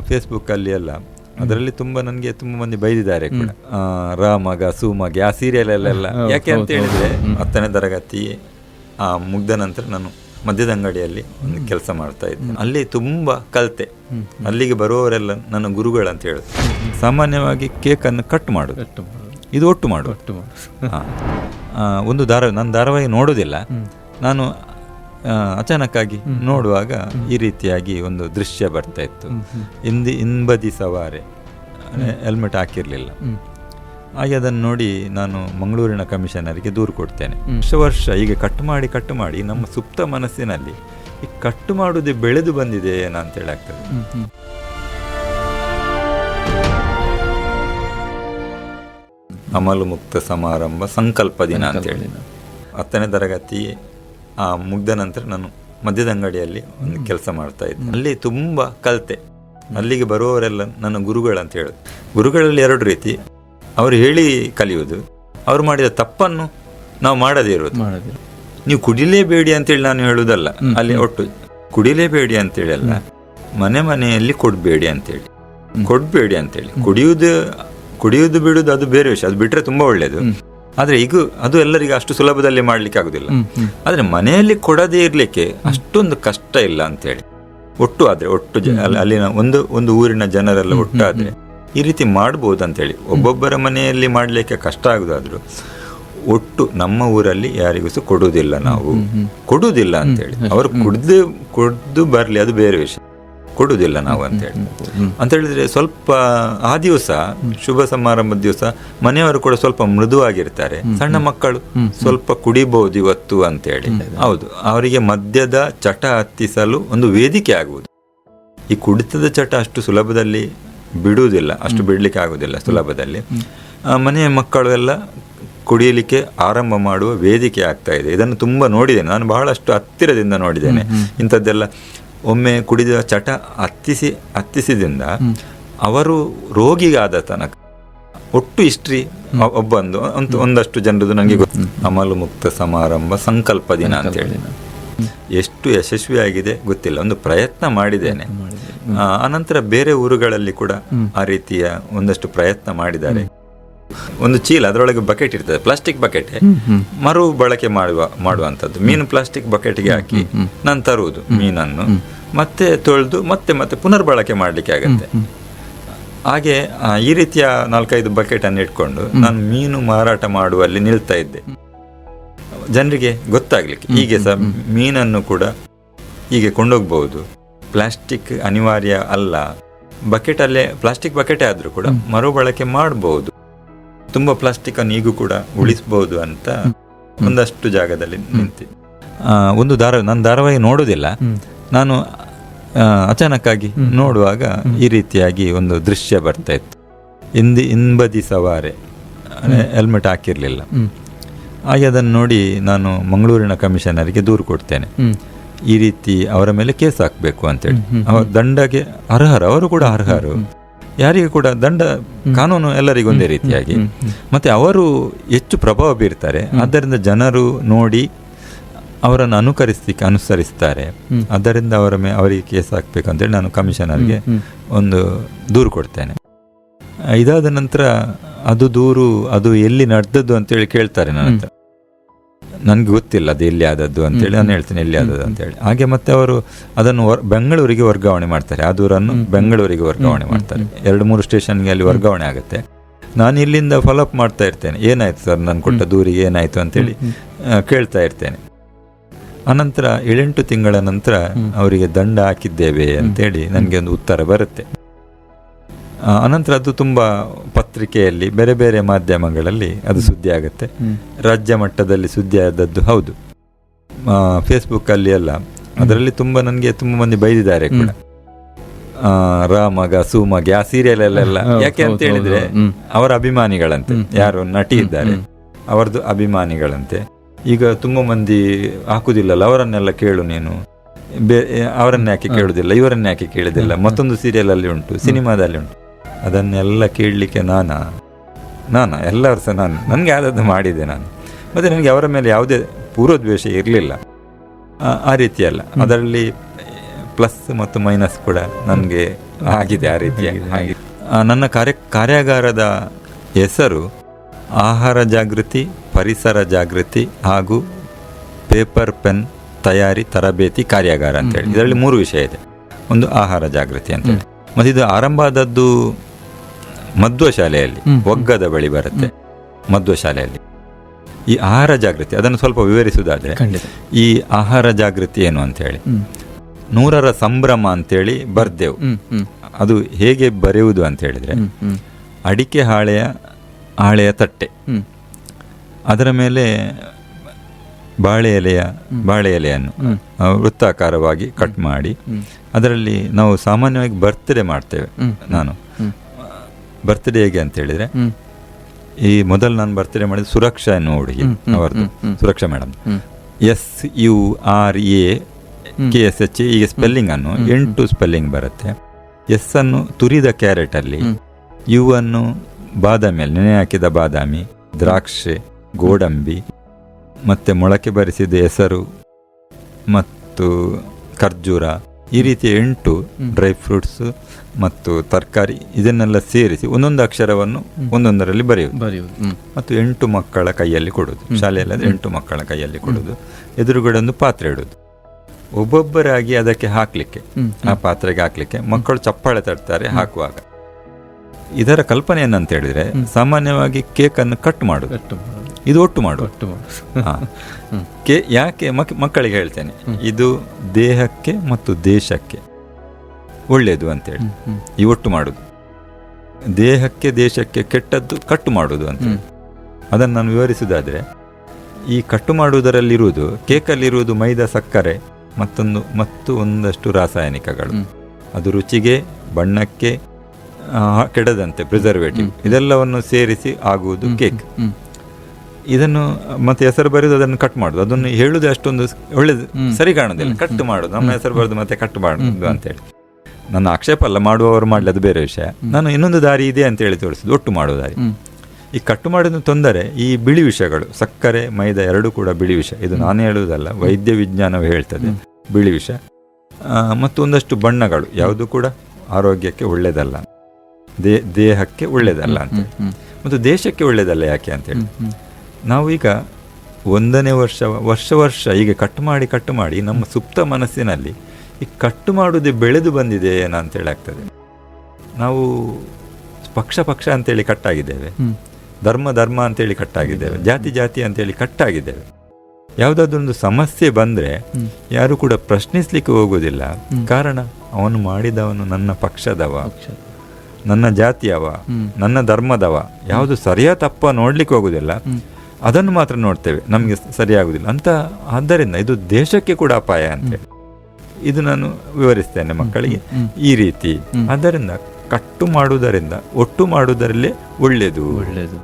Facebook ಅಲ್ಲಿ ಎಲ್ಲ ಅದರಲ್ಲಿ ತುಂಬಾ ನನಗೆ ತುಂಬಾ ಮಂದಿ ಬೈದಿದ್ದಾರೆ ಕೂಡ. ಆ, ರ ಮಗ ಸು ಮಗೆ ಆ ಸೀರಿಯಲ್ ಅಲ್ಲೆಲ್ಲ ಯಾಕೆ ಅಂತ ಹೇಳಿದ್ರೆ ಹತ್ತನೇ ತರಗತಿ ಆ ಮುಗ್ದ ನಂತರ ನಾನು ಮದ್ಯದ ಅಂಗಡಿಯಲ್ಲಿ ಒಂದು ಕೆಲಸ ಮಾಡ್ತಾ ಇದ್ದೆ. ಅಲ್ಲಿ ತುಂಬಾ ಕಲ್ತೆ. ಅಲ್ಲಿಗೆ ಬರುವವರೆಲ್ಲ ನನ್ನ ಗುರುಗಳು ಅಂತ ಹೇಳಿದ್ರು ಸಾಮಾನ್ಯವಾಗಿ ಕೇಕನ್ನು ಕಟ್ ಮಾಡುದು. ಇದು ಒಟ್ಟು ಮಾಡು ಒಂದು ಧಾರಾವಾಹಿ ನಾನು ಧಾರಾವಾಹಿ ನೋಡೋದಿಲ್ಲ. ನಾನು ಅಚಾನಕ್ಕಾಗಿ ನೋಡುವಾಗ ಈ ರೀತಿಯಾಗಿ ಒಂದು ದೃಶ್ಯ ಬರ್ತಾ ಇತ್ತು. ಹಿಂದಿ ಹಿಂಬದಿ ಸವಾರೆ ಹೆಲ್ಮೆಟ್ ಹಾಕಿರಲಿಲ್ಲ. ಹಾಗೆ ಅದನ್ನು ನೋಡಿ ನಾನು ಮಂಗಳೂರಿನ ಕಮಿಷನರಿಗೆ ದೂರು ಕೊಡ್ತೇನೆ. ವರ್ಷ ವರ್ಷ ಹೀಗೆ ಕಟ್ ಮಾಡಿ ಕಟ್ ಮಾಡಿ ನಮ್ಮ ಸುಪ್ತ ಮನಸ್ಸಿನಲ್ಲಿ ಈ ಕಟ್ಟು ಮಾಡುವುದೇ ಬೆಳೆದು ಬಂದಿದೆ ಏನಂತೇಳಿ ಆಗ್ತದೆ. ಅಮಲು ಮುಕ್ತ ಸಮಾರಂಭ ಸಂಕಲ್ಪ ದಿನ ಅಂತ ಹೇಳಿ. ಹತ್ತನೇ ತರಗತಿ ಮುಗ್ದ ನಂತರ ನಾನು ಮದ್ಯದ ಅಂಗಡಿಯಲ್ಲಿ ಒಂದು ಕೆಲಸ ಮಾಡ್ತಾ ಇದ್ದೆ. ಅಲ್ಲಿ ತುಂಬ ಕಲಿತೆ. ಅಲ್ಲಿಗೆ ಬರುವವರೆಲ್ಲ ನನ್ನ ಗುರುಗಳು ಅಂತ ಹೇಳೋದು. ಗುರುಗಳಲ್ಲಿ ಎರಡು ರೀತಿ. ಅವರು ಹೇಳಿ ಕಲಿಯುವುದು. ಅವರು ಮಾಡಿದ ತಪ್ಪನ್ನು ನಾವು ಮಾಡದೇ ಇರೋದು ನೀವು ಕುಡಿಲೇಬೇಡಿ ಅಂತೇಳಿ ನಾನು ಹೇಳುವುದಲ್ಲ ಅಲ್ಲಿ ಒಟ್ಟು ಕುಡಿಲೇಬೇಡಿ ಅಂತೇಳಿ ಅಲ್ಲ ಮನೆ ಮನೆಯಲ್ಲಿ ಕೊಡಬೇಡಿ ಅಂತೇಳಿ. ಕೊಡಬೇಡಿ ಅಂತೇಳಿ. ಕುಡಿಯುವುದು ಕುಡಿಯುವುದು ಬಿಡುವುದು ಅದು ಬೇರೆ ವಿಷಯ. ಅದು ಬಿಟ್ರೆ ತುಂಬಾ ಒಳ್ಳೆಯದು ಆದ್ರೆ ಈಗ ಅದು ಎಲ್ಲರಿಗೂ ಅಷ್ಟು ಸುಲಭದಲ್ಲಿ ಮಾಡ್ಲಿಕ್ಕೆ ಆಗುದಿಲ್ಲ. ಆದ್ರೆ ಮನೆಯಲ್ಲಿ ಕೊಡದೇ ಇರ್ಲಿಕ್ಕೆ ಅಷ್ಟೊಂದು ಕಷ್ಟ ಇಲ್ಲ ಅಂತೇಳಿ. ಒಟ್ಟು ಆದ್ರೆ ಒಟ್ಟು ಅಲ್ಲಿನ ಒಂದು ಒಂದು ಊರಿನ ಜನರೆಲ್ಲ ಒಟ್ಟಾದ್ರೆ ಈ ರೀತಿ ಮಾಡ್ಬೋದು ಅಂತೇಳಿ ಒಬ್ಬೊಬ್ಬರ ಮನೆಯಲ್ಲಿ ಮಾಡ್ಲಿಕ್ಕೆ ಕಷ್ಟ ಆಗುದಾದ್ರು ಒಟ್ಟು ನಮ್ಮ ಊರಲ್ಲಿ ಯಾರಿಗೂ ಸಹ ಕೊಡುವುದಿಲ್ಲ ನಾವು. ಕೊಡುವುದಿಲ್ಲ ಅಂತೇಳಿ. ಅವರು ಕುಡ್ದು ಕುಡ್ದು ಬರ್ಲಿ ಅದು ಬೇರೆ ವಿಷಯ. ಕೊಡುವುದಿಲ್ಲ ನಾವು ಅಂತ ಹೇಳಿ. ಅಂತ ಹೇಳಿದ್ರೆ ಸ್ವಲ್ಪ ಆ ದಿವಸ ಶುಭ ಸಮಾರಂಭದ ದಿವಸ ಮನೆಯವರು ಕೂಡ ಸ್ವಲ್ಪ ಮೃದುವಾಗಿರ್ತಾರೆ. ಸಣ್ಣ ಮಕ್ಕಳು ಸ್ವಲ್ಪ ಕುಡಿಬಹುದು ಇವತ್ತು ಅಂತ ಹೇಳಿ. ಹೌದು ಅವರಿಗೆ ಮದ್ಯದ ಚಟ ಹತ್ತಿಸಲು ಒಂದು ವೇದಿಕೆ ಆಗುವುದು. ಈ ಕುಡಿತದ ಚಟ ಅಷ್ಟು ಸುಲಭದಲ್ಲಿ ಬಿಡುವುದಿಲ್ಲ ಅಷ್ಟು ಬಿಡ್ಲಿಕ್ಕೆ ಆಗುವುದಿಲ್ಲ ಸುಲಭದಲ್ಲಿ. ಆ, ಮನೆಯ ಮಕ್ಕಳು ಎಲ್ಲ ಕುಡಿಯಲಿಕ್ಕೆ ಆರಂಭ ಮಾಡುವ ವೇದಿಕೆ ಆಗ್ತಾ ಇದೆ. ಇದನ್ನು ತುಂಬಾ ನೋಡಿದ್ದೇನೆ. ನಾನು ಬಹಳಷ್ಟು ಹತ್ತಿರದಿಂದ ನೋಡಿದ್ದೇನೆ. ಇಂಥದ್ದೆಲ್ಲ ಒಮ್ಮೆ ಕುಡಿದ ಚಟ ಹತ್ತಿಸಿ ಹತ್ತಿಸಿದಿಂದ ಅವರು ರೋಗಿಗಾದ ತನಕ ಒಟ್ಟು ಹಿಸ್ಟ್ರಿ ಒಬ್ಬಂದು. ಅಂತ ಒಂದಷ್ಟು ಜನರದು ನನಗೆ ಗೊತ್ತು. ಅಮಲು ಮುಕ್ತ ಸಮಾರಂಭ ಸಂಕಲ್ಪ ದಿನ ಅಂತ ಹೇಳಿ ಎಷ್ಟು ಯಶಸ್ವಿಯಾಗಿದೆ ಗೊತ್ತಿಲ್ಲ. ಒಂದು ಪ್ರಯತ್ನ ಮಾಡಿದ್ದೇನೆ. ಆ, ಅನಂತರ ಬೇರೆ ಊರುಗಳಲ್ಲಿ ಕೂಡ ಆ ರೀತಿಯ ಒಂದಷ್ಟು ಪ್ರಯತ್ನ ಮಾಡಿದ್ದಾರೆ. ಒಂದು ಚೀಲ ಅದರೊಳಗೆ ಬಕೆಟ್ ಇರ್ತದೆ ಪ್ಲಾಸ್ಟಿಕ್ ಬಕೆಟ್ ಮರು ಬಳಕೆ ಮಾಡುವ ಮಾಡುವಂಥದ್ದು. ಮೀನು ಪ್ಲಾಸ್ಟಿಕ್ ಬಕೆಟ್ಗೆ ಹಾಕಿ ನಾನು ತರುವುದು ಮೀನನ್ನು. ಮತ್ತೆ ತೊಳೆದು ಮತ್ತೆ ಮತ್ತೆ ಪುನರ್ಬಳಕೆ ಮಾಡಲಿಕ್ಕೆ ಆಗುತ್ತೆ. ಹಾಗೆ ಈ ರೀತಿಯ ನಾಲ್ಕೈದು ಬಕೆಟ್ ಅನ್ನು ಇಟ್ಕೊಂಡು ನಾನು ಮೀನು ಮಾರಾಟ ಮಾಡುವಲ್ಲಿ ನಿಲ್ತಾ ಇದ್ದೆ. ಜನರಿಗೆ ಗೊತ್ತಾಗ್ಲಿಕ್ಕೆ. ಹೀಗೆ ಸಹ ಮೀನನ್ನು ಕೂಡ ಹೀಗೆ ಕೊಂಡೋಗ್ಬಹುದು ಪ್ಲಾಸ್ಟಿಕ್ ಅನಿವಾರ್ಯ ಅಲ್ಲ. ಬಕೆಟ್ ಅಲ್ಲೇ ಪ್ಲಾಸ್ಟಿಕ್ ಬಕೆಟೇ ಆದ್ರೂ ಕೂಡ ಮರುಬಳಕೆ ಮಾಡಬಹುದು ತುಂಬಾ ಪ್ಲಾಸ್ಟಿಕ್ ಅನ್ನು ಈಗೂ ಕೂಡ ಉಳಿಸಬಹುದು ಅಂತ ಒಂದಷ್ಟು ಜಾಗದಲ್ಲಿ ನಿಂತಿ ಒಂದು ಧಾರ ನಾನು ಧಾರಾವಾಹಿ ನೋಡೋದಿಲ್ಲ ನಾನು ಅಚಾನಕ್ಕಾಗಿ ನೋಡುವಾಗ ಈ ರೀತಿಯಾಗಿ ಒಂದು ದೃಶ್ಯ ಬರ್ತಾ ಇತ್ತು. ಹಿಂದಿ ಹಿಂಬದಿ ಸವಾರೆ ಹೆಲ್ಮೆಟ್ ಹಾಕಿರ್ಲಿಲ್ಲ. ಹಾಗೆ ಅದನ್ನು ನೋಡಿ ನಾನು ಮಂಗಳೂರಿನ ಕಮಿಷನರಿಗೆ ದೂರು ಕೊಡ್ತೇನೆ. ಈ ರೀತಿ ಅವರ ಮೇಲೆ ಕೇಸ್ ಹಾಕಬೇಕು ಅಂತೇಳಿ. ಅವರ ದಂಡಗೆ ಅರ್ಹರು ಅವರು ಕೂಡ ಅರ್ಹರು. ಯಾರಿಗೆ ಕೂಡ ದಂಡ ಕಾನೂನು ಎಲ್ಲರಿಗೂ ಒಂದೇ ರೀತಿಯಾಗಿ. ಮತ್ತೆ ಅವರು ಹೆಚ್ಚು ಪ್ರಭಾವ ಬೀರ್ತಾರೆ. ಆದ್ದರಿಂದ ಜನರು ನೋಡಿ ಅವರನ್ನು ಅನುಕರಿಸ್ಲಿಕ್ಕೆ ಅನುಸರಿಸ್ತಾರೆ. ಅದರಿಂದ ಅವರ ಮೇ ಅವರಿಗೆ ಕೇಸ್ ಹಾಕ್ಬೇಕು ಅಂತೇಳಿ ನಾನು ಕಮಿಷನರ್ಗೆ ಒಂದು ದೂರು ಕೊಡ್ತೇನೆ. ಇದಾದ ನಂತರ ಅದು ದೂರು ಅದು ಎಲ್ಲಿ ನಡೆದದ್ದು ಅಂತೇಳಿ ಕೇಳ್ತಾರೆ ನನ್ನ ಹತ್ರ. ನನಗೆ ಗೊತ್ತಿಲ್ಲ ಅದು ಎಲ್ಲಿ ಆದದ್ದು ಅಂತೇಳಿ ನಾನು ಹೇಳ್ತೇನೆ ಎಲ್ಲಿ ಆದದ್ದು ಅಂತೇಳಿ. ಹಾಗೆ ಮತ್ತೆ ಅವರು ಅದನ್ನು ವರ್- ಬೆಂಗಳೂರಿಗೆ ವರ್ಗಾವಣೆ ಮಾಡ್ತಾರೆ. ಆ ದೂರನ್ನು ಬೆಂಗಳೂರಿಗೆ ವರ್ಗಾವಣೆ ಮಾಡ್ತಾರೆ. ಎರಡು ಮೂರು ಸ್ಟೇಷನ್ಗೆ ಅಲ್ಲಿ ವರ್ಗಾವಣೆ ಆಗುತ್ತೆ. ನಾನು ಇಲ್ಲಿಂದ ಫಾಲೋಅಪ್ ಮಾಡ್ತಾ ಇರ್ತೇನೆ. ಏನಾಯ್ತು ಸರ್ ನಾನು ಕೊಟ್ಟ ದೂರಿಗೆ ಏನಾಯ್ತು ಅಂತೇಳಿ ಕೇಳ್ತಾ ಇರ್ತೇನೆ. ಅನಂತರ ಏಳೆಂಟು ತಿಂಗಳ ನಂತರ ಅವರಿಗೆ ದಂಡ ಹಾಕಿದ್ದೇವೆ ಅಂತೇಳಿ ನನಗೆ ಒಂದು ಉತ್ತರ ಬರುತ್ತೆ. ಅನಂತರ ಅದು ತುಂಬ ಪತ್ರಿಕೆಯಲ್ಲಿ ಬೇರೆ ಬೇರೆ ಮಾಧ್ಯಮಗಳಲ್ಲಿ ಅದು ಸುದ್ದಿ ಆಗುತ್ತೆ. ರಾಜ್ಯ ಮಟ್ಟದಲ್ಲಿ ಸುದ್ದಿ ಆದದ್ದು ಹೌದು. ಫೇಸ್ಬುಕ್ ಅಲ್ಲಿ ಎಲ್ಲ. ಅದರಲ್ಲಿ ತುಂಬ ನನಗೆ ತುಂಬ ಮಂದಿ ಬೈದಿದ್ದಾರೆ ಕೂಡ. ಆ, ರ ಮಗ ಸು ಮಗೆ ಆ ಸೀರಿಯಲ್ ಅಲ್ಲೆಲ್ಲ. ಯಾಕೆ ಅಂತ ಹೇಳಿದ್ರೆ ಅವರ ಅಭಿಮಾನಿಗಳಂತೆ. ಯಾರು ನಟಿ ಇದ್ದಾರೆ. ಅವರದ್ದು ಅಭಿಮಾನಿಗಳಂತೆ. ಈಗ ತುಂಬ ಮಂದಿ ಹಾಕುದಿಲ್ಲಲ್ಲ ಅವರನ್ನೆಲ್ಲ ಕೇಳು ನೀನು. ಬೇ ಅವರನ್ನ ಯಾಕೆ ಕೇಳುದಿಲ್ಲ ಇವರನ್ನ ಯಾಕೆ ಕೇಳುದಿಲ್ಲ. ಮತ್ತೊಂದು ಸೀರಿಯಲ್ ಅಲ್ಲಿ ಉಂಟು ಸಿನಿಮಾದಲ್ಲಿ ಉಂಟು. ಅದನ್ನೆಲ್ಲ ಕೇಳಲಿಕ್ಕೆ ನಾನಾ? ನಾನಾ? ಎಲ್ಲರೂ ಸಹ ನಾನು ನನಗೆ ಆದದ್ದು ಮಾಡಿದೆ ನಾನು. ಮತ್ತು ನನಗೆ ಅವರ ಮೇಲೆ ಯಾವುದೇ ಪೂರ್ವದ್ವೇಷ ಇರಲಿಲ್ಲ. ಆ ರೀತಿಯಲ್ಲ ಅದರಲ್ಲಿ ಪ್ಲಸ್ ಮತ್ತು ಮೈನಸ್ ಕೂಡ ನನಗೆ ಆಗಿದೆ ಆ ರೀತಿ. ಆಗಿದೆ, ಹಾಗೆ ನನ್ನ ಕಾರ್ಯ ಕಾರ್ಯಾಗಾರದ ಹೆಸರು ಆಹಾರ ಜಾಗೃತಿ ಪರಿಸರ ಜಾಗೃತಿ ಹಾಗೂ ಪೇಪರ್ ಪೆನ್ ತಯಾರಿ ತರಬೇತಿ ಕಾರ್ಯಾಗಾರ ಅಂತೇಳಿ ಇದರಲ್ಲಿ ಮೂರು ವಿಷಯ ಇದೆ. ಒಂದು ಆಹಾರ ಜಾಗೃತಿ ಅಂತೇಳಿ ಮತ್ತು ಇದು ಆರಂಭ ಆದದ್ದು ಮಧ್ವ ಶಾಲೆಯಲ್ಲಿ. ಒಗ್ಗದ ಬಳಿ ಬರುತ್ತೆ ಮಧ್ವ ಶಾಲೆಯಲ್ಲಿ. ಈ ಆಹಾರ ಜಾಗೃತಿ ಅದನ್ನು ಸ್ವಲ್ಪ ವಿವರಿಸುವುದಾದ್ರೆ ಈ ಆಹಾರ ಜಾಗೃತಿ ಏನು ಅಂತ ಹೇಳಿ ನೂರರ ಸಂಭ್ರಮ ಅಂತೇಳಿ ಬರ್ದೆವು. ಅದು ಹೇಗೆ ಬರೆಯುವುದು ಅಂತ ಹೇಳಿದ್ರೆ ಅಡಿಕೆ ಹಾಳೆಯ ಹಾಳೆಯ ತಟ್ಟೆ. ಅದರ ಮೇಲೆ ಬಾಳೆ ಎಲೆಯ ಬಾಳೆ ಎಲೆಯನ್ನು ವೃತ್ತಾಕಾರವಾಗಿ ಕಟ್ ಮಾಡಿ ಅದರಲ್ಲಿ ನಾವು ಸಾಮಾನ್ಯವಾಗಿ ಬರ್ತ್ಡೇ ಮಾಡ್ತೇವೆ ನಾನು. ಬರ್ತ್ಡೇ ಹೇಗೆ ಅಂತ ಹೇಳಿದ್ರೆ ಈ ಮೊದಲು ನಾನು ಬರ್ತ್ಡೇ ಮಾಡಿದ ಸುರಕ್ಷಾ ಎನ್ನುವ ಹುಡುಗಿ ಅವರದ್ದು. Suraksha madam S U R A K S H ಈಗ ಸ್ಪೆಲ್ಲಿಂಗ್ ಅನ್ನು ಎಂಟು ಸ್ಪೆಲ್ಲಿಂಗ್ ಬರುತ್ತೆ. ಎಸ್ ಅನ್ನು ತುರಿದ ಕ್ಯಾರೆಟ್ ಅಲ್ಲಿ ಯು ಅನ್ನು ಬಾದಾಮಿಯಲ್ಲಿ ನೆನೆ ಹಾಕಿದ ಬಾದಾಮಿ ದ್ರಾಕ್ಷೆ ಗೋಡಂಬಿ ಮತ್ತೆ ಮೊಳಕೆ ಬರಿಸಿದ ಹೆಸರು ಮತ್ತು ಖರ್ಜೂರ ಈ ರೀತಿಯ ಎಂಟು ಡ್ರೈ ಫ್ರೂಟ್ಸ್ ಮತ್ತು ತರಕಾರಿ ಇದನ್ನೆಲ್ಲ ಸೇರಿಸಿ ಒಂದೊಂದು ಅಕ್ಷರವನ್ನು ಒಂದೊಂದರಲ್ಲಿ ಬರೆಯುವುದು. ಬರೆಯುವುದು. ಮತ್ತು ಎಂಟು ಮಕ್ಕಳ ಕೈಯಲ್ಲಿ ಕೊಡುವುದು. ಶಾಲೆಯಲ್ಲಿ ಅಂದರೆ ಎಂಟು ಮಕ್ಕಳ ಕೈಯಲ್ಲಿ ಕೊಡುವುದು. ಎದುರುಗಡೆ ಒಂದು ಪಾತ್ರೆ ಇಡುವುದು. ಒಬ್ಬೊಬ್ಬರಾಗಿ ಅದಕ್ಕೆ ಹಾಕ್ಲಿಕ್ಕೆ ಆ ಪಾತ್ರೆಗೆ ಹಾಕ್ಲಿಕ್ಕೆ ಮಕ್ಕಳು ಚಪ್ಪಾಳೆ ತಡ್ತಾರೆ ಹಾಕುವಾಗ. ಇದರ ಕಲ್ಪನೆ ಏನಂತ ಹೇಳಿದ್ರೆ ಸಾಮಾನ್ಯವಾಗಿ ಕೇಕ್ ಅನ್ನು ಕಟ್ ಮಾಡುವುದು. ಮಾಡೋದು ಇದು ಒಟ್ಟು ಮಾಡು. ಒಟ್ಟು ಮಾಡೋದು. ಹ್ಮ್. ಯಾಕೆ ಮಕ್- ಮಕ್ಕಳಿಗೆ ಹೇಳ್ತೇನೆ. ಇದು ದೇಹಕ್ಕೆ ಮತ್ತು ದೇಶಕ್ಕೆ ಒಳ್ಳೆಯದು ಅಂತೇಳಿ. ಈ ಒಟ್ಟು ಮಾಡುದು. ದೇಹಕ್ಕೆ ದೇಶಕ್ಕೆ ಕೆಟ್ಟದ್ದು ಕಟ್ಟು ಮಾಡುವುದು ಅಂತ. ಅದನ್ನು ನಾನು ವಿವರಿಸುವುದಾದ್ರೆ ಈ ಕಟ್ಟು ಮಾಡುವುದರಲ್ಲಿರುವುದು ಕೇಕಲ್ಲಿರುವುದು ಮೈದಾ ಸಕ್ಕರೆ ಮತ್ತೊಂದು ಮತ್ತು ಒಂದಷ್ಟು ರಾಸಾಯನಿಕಗಳು. ಅದು ರುಚಿಗೆ ಬಣ್ಣಕ್ಕೆ ಕೆಡದಂತೆ ಪ್ರಿಸರ್ವೇಟಿವ್ ಇದೆಲ್ಲವನ್ನು ಸೇರಿಸಿ ಆಗುವುದು ಕೇಕ್. ಇದನ್ನು ಮತ್ತೆ ಹೆಸರು ಬರೆದು ಅದನ್ನು ಕಟ್ ಮಾಡುದು. ಅದನ್ನು ಹೇಳುದು ಅಷ್ಟೊಂದು ಒಳ್ಳೇದು. ಸರಿ ಕಾಣುದಿಲ್ಲ. ಕಟ್ ಮಾಡುದು. ನಮ್ಮ ಹೆಸರು ಬರೆದು ಮತ್ತೆ ಕಟ್ ಮಾಡುದು ಅಂತೇಳಿ. ನನ್ನ ಆಕ್ಷೇಪ ಅಲ್ಲ ಮಾಡುವವರು ಮಾಡಲಿ ಅದು ಬೇರೆ ವಿಷಯ. ನಾನು ಇನ್ನೊಂದು ದಾರಿ ಇದೆ ಅಂತ ಹೇಳಿ ತೋರಿಸುದು ಒಟ್ಟು ಮಾಡುವ ದಾರಿ. ಈ ಕಟ್ಟು ಮಾಡಿದ ತೊಂದರೆ ಈ ಬಿಳಿ ವಿಷಯಗಳು ಸಕ್ಕರೆ ಮೈದಾ ಎರಡೂ ಕೂಡ ಬಿಳಿ ವಿಷ ಇದು ನಾನು ಹೇಳುವುದಲ್ಲ ವೈದ್ಯ ವಿಜ್ಞಾನವೇ ಹೇಳ್ತದೆ. ಬಿಳಿ ವಿಷ ಆ, ಮತ್ತು ಒಂದಷ್ಟು ಬಣ್ಣಗಳು ಯಾವುದು ಕೂಡ ಆರೋಗ್ಯಕ್ಕೆ ಒಳ್ಳೆಯದಲ್ಲ ದೇ ದೇಹಕ್ಕೆ ಒಳ್ಳೇದಲ್ಲ ಅಂತ ಮತ್ತು ದೇಶಕ್ಕೆ ಒಳ್ಳೇದಲ್ಲ ಯಾಕೆ ಅಂತೇಳಿ. ನಾವೀಗ ಒಂದನೇ ವರ್ಷ ವರ್ಷ ವರ್ಷ ಹೀಗೆ ಕಟ್ಟು ಮಾಡಿ ಕಟ್ಟು ಮಾಡಿ ನಮ್ಮ ಸುಪ್ತ ಮನಸ್ಸಿನಲ್ಲಿ ಈ ಕಟ್ಟು ಮಾಡುವುದೇ ಬೆಳೆದು ಬಂದಿದೆ ಏನೋ ಅಂತೇಳಿ ಆಗ್ತದೆ ನಾವು ಪಕ್ಷ ಪಕ್ಷ ಅಂತೇಳಿ ಕಟ್ಟಾಗಿದ್ದೇವೆ ಧರ್ಮ ಧರ್ಮ ಅಂತೇಳಿ ಕಟ್ಟಾಗಿದ್ದೇವೆ ಜಾತಿ ಜಾತಿ ಅಂತೇಳಿ ಕಟ್ಟಾಗಿದ್ದೇವೆ ಯಾವುದಾದ್ರೊಂದು ಸಮಸ್ಯೆ ಬಂದರೆ. ಯಾರು ಕೂಡ ಪ್ರಶ್ನಿಸ್ಲಿಕ್ಕೆ ಹೋಗೋದಿಲ್ಲ. ಕಾರಣ ಅವನು ಮಾಡಿದವನು ನನ್ನ ಪಕ್ಷದವ ಪಕ್ಷ ನನ್ನ ಜಾತಿಯವ ನನ್ನ ಧರ್ಮದವ. ಯಾವುದು ಸರಿಯಾ ತಪ್ಪ ನೋಡ್ಲಿಕ್ಕೆ ಹೋಗುದಿಲ್ಲ. ಅದನ್ನು ಮಾತ್ರ ನೋಡ್ತೇವೆ. ನಮಗೆ ಸರಿಯಾಗುವುದಿಲ್ಲ. ಅಂತ ಆದ್ದರಿಂದ ಇದು ದೇಶಕ್ಕೆ ಕೂಡ ಅಪಾಯ ಅಂತ ಇದು ನಾನು ವಿವರಿಸ್ತೇನೆ ಮಕ್ಕಳಿಗೆ. ಈ ರೀತಿ. ಆದ್ದರಿಂದ ಕಟ್ಟು ಮಾಡುವುದರಿಂದ ಒಟ್ಟು ಮಾಡುವುದರಲ್ಲೇ ಒಳ್ಳೆಯದು. ಒಳ್ಳೇದು